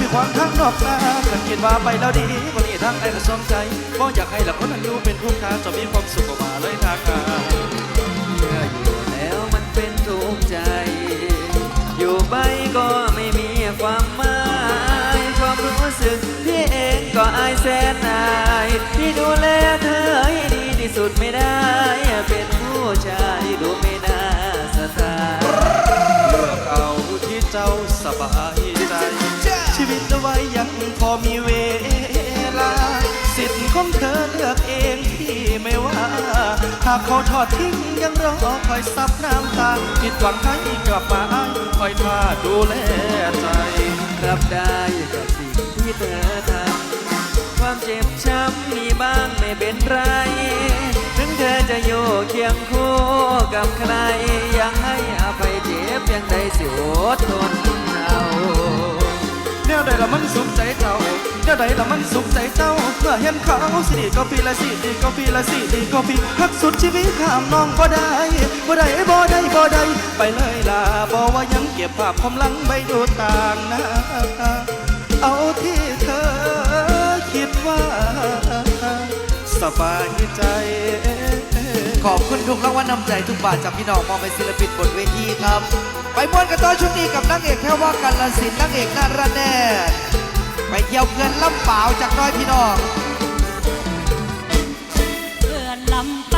พี่ขวางทางนอกนาขันคิดว่าไปแล้วดีวันนี้ทางไอ้ก็สมใจบ่อยากให้ละคนนั้นอยู่เป็นผู้ค้าจะมีความสุขออกมาเลยทางอาเมื่ออยู่แล้วมันเป็นทุกข์ใจ อยู่ไปก็ไม่มีความหมายความรู้สึกที่เองก็อายแสนอาย ที่ดูแลเธอให้ดีที่สุดไม่ได้ เจ้าสบายใจ ชีวิตเอาไว้ยังพอมีเวลา สิทธิ์ของเธอเลือกเองที่ไม่ว่า หากเขาทอดทิ้งยังรอคอยซับน้ำตาผิดหวังให้กลับมาคอยท่าดูแลใจ รับได้กับสิ่งที่เธอทำความเจ็บช้ำมีบ้างไม่เป็นไร ถึงเธอจะอยู่เคียงคู่กับใคร เจ็บยังได้สิอดทนเอาแนวใดละมันสุขใจเจ้าแนวใดละมันสุขใจเจ้าเมื่อเห็นเขาสิดีก็ปีละสิดีก็ปีละสิดีก็ปีฮักสุดชีวิตข้ามน้องบ่ได้บ่ได้บ่ได้บ่ได้ไปเลยล่ะบ่ว่ายังเก็บภาพความหลังไว้ดูต่างหนะเอาที่เธอคิดว่าสบายใจ ขอบคุณทุกรางวัลนำใจทุกบาทจากพี่น้องมองเป็นศิลปินบนเวทีครับ ไปมวนกันต่อชุดนี้กับนักเอกแค่ว่ากันละสินนักเอกนาระแน่ไปเที่ยวเพื่อนลำเปล่าจากน้อยพี่น้อง เพื่อนลำ